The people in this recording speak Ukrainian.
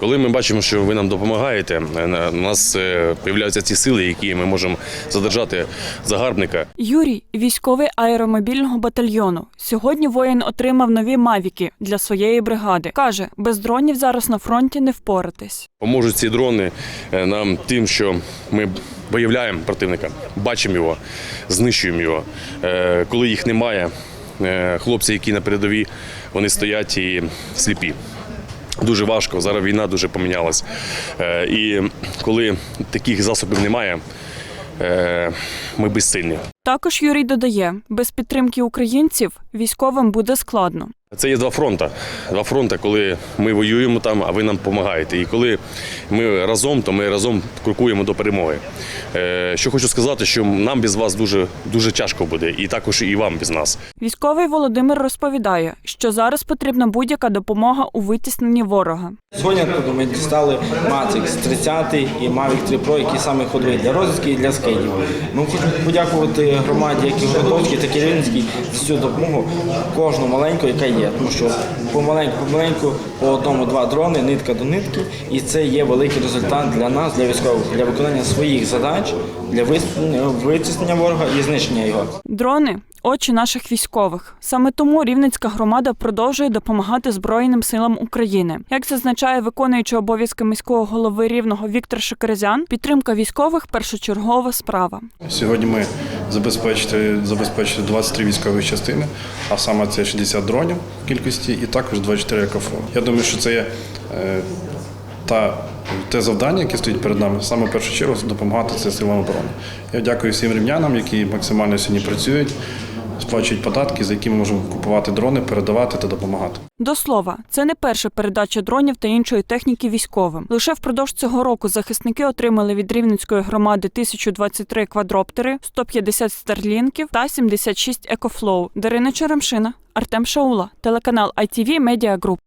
Коли ми бачимо, що ви нам допомагаєте, е, у нас е, появляються ці сили, які ми можемо задержати загарбника. Юрій військовий аеромобільного батальйону. Сьогодні воїн отримав нові мавіки для своєї бригади. каже, без дронів зараз на фронті не впоратись. Поможуть ці дрони е, нам тим, що ми виявляємо противника, бачимо його, знищуємо його. Е, Коли їх немає, е, хлопці, які на передовій, вони стоять і сліпі. Дуже важко. Зараз війна дуже помінялась. Е, І коли таких засобів немає, е, ми безсильні. Також Юрій додає, без підтримки українців військовим буде складно. Це є два фронти. Два фронти, коли ми воюємо там, а ви нам допомагаєте. І коли ми разом, то ми разом крокуємо до перемоги. Е, Що хочу сказати, що нам без вас дуже, дуже тяжко буде, і також і вам без нас. Військовий Володимир розповідає, що зараз потрібна будь-яка допомога у витісненні ворога. Сьогодні ми дістали Matrix 30 і Mavic 3 Pro, які саме ходові для розвідки і для скидів. Ми хочемо подякувати громаді, як і Городоцькій, так і за цю допомогу кожну маленьку, яка є. Тому що помаленьку, помаленьку, по одному-два дрони, нитка до нитки, і це є великий результат для нас, для військових, для виконання своїх задач, для витіснення ворога і знищення його. Дрони очі наших військових. Саме тому Рівненська громада продовжує допомагати Збройним силам України. Як зазначає виконуючий обов'язки міського голови рівного Віктор Шикерезян, підтримка військових першочергова справа. Сьогодні ми забезпечили, забезпечити 23 військові частини, а саме це 60 дронів кількості і також 24 КФО. Я думаю, що це є е, та, те завдання, яке стоїть перед нами, саме в першу чергу допомагати це силам оборони. Я дякую всім рівнянам, які максимально сьогодні працюють, сплачують податки, за які ми можемо купувати дрони, передавати та допомагати. До слова, це не перша передача дронів та іншої техніки військовим. Лише впродовж цього року захисники отримали від рівненської громади 1023 квадроптери, 150 старлінків та 76 екофлоу. Дарина Черемшина, Артем Шаула, телеканал ITV Media Group.